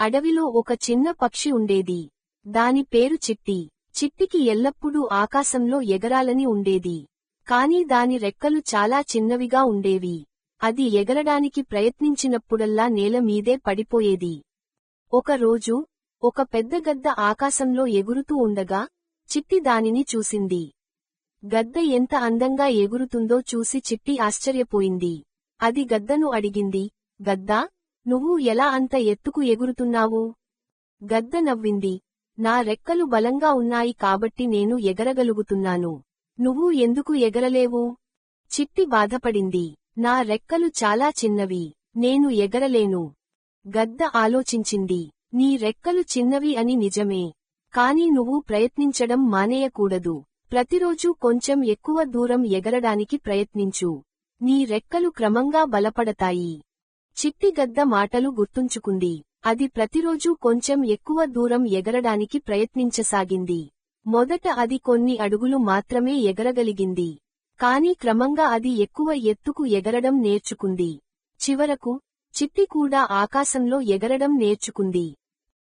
అడవిలో ఒక చిన్న పక్షి ఉండేది. దాని పేరు చిట్టి. చిట్టికి ఎల్లప్పుడూ ఆకాశంలో ఎగరాలని ఉండేది. కాని దాని రెక్కలు చాలా చిన్నవిగా ఉండేవి. అది ఎగరడానికి ప్రయత్నించినప్పుడల్లా నేల మీదే పడిపోయేది. ఒకరోజు ఒక పెద్ద గద్ద ఆకాశంలో ఎగురుతూ ఉండగా చిట్టి దానిని చూసింది. గద్ద ఎంత అందంగా ఎగురుతుందో చూసి చిట్టి ఆశ్చర్యపోయింది. అది గద్దను అడిగింది గద్దా నువ్వు ఎలా అంత ఎత్తుకు ఎగురుతున్నావు? గద్ద నవ్వింది. నా రెక్కలు బలంగా ఉన్నాయి కాబట్టి నేను ఎగరగలుగుతున్నాను. నువ్వు ఎందుకు ఎగరలేవు? చిట్టి బాధపడింది. నా రెక్కలు చాలా చిన్నవి. నేను ఎగరలేను. గద్ద ఆలోచించింది. నీ రెక్కలు చిన్నవి అని నిజమే. కాని నువ్వు ప్రయత్నించడం మానేయకూడదు. ప్రతిరోజూ కొంచెం ఎక్కువ దూరం ఎగరడానికి ప్రయత్నించు. నీ రెక్కలు క్రమంగా బలపడతాయి. చిట్టిగద్ద మాటలు గుర్తుంచుకుంది. అది ప్రతిరోజూ కొంచెం ఎక్కువ దూరం ఎగరడానికి ప్రయత్నించసాగింది. మొదట అది కొన్ని అడుగులు మాత్రమే ఎగరగలిగింది. కాని క్రమంగా అది ఎక్కువ ఎత్తుకు ఎగరడం నేర్చుకుంది. చివరకు చిట్టి కూడా ఆకాశంలో ఎగరడం నేర్చుకుంది.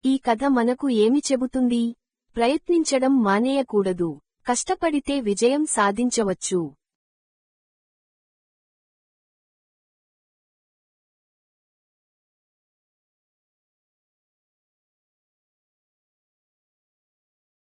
ఈ కథ మనకు ఏమి చెబుతుంది? ప్రయత్నించడం మానేయకూడదు. కష్టపడితే విజయం సాధించవచ్చు.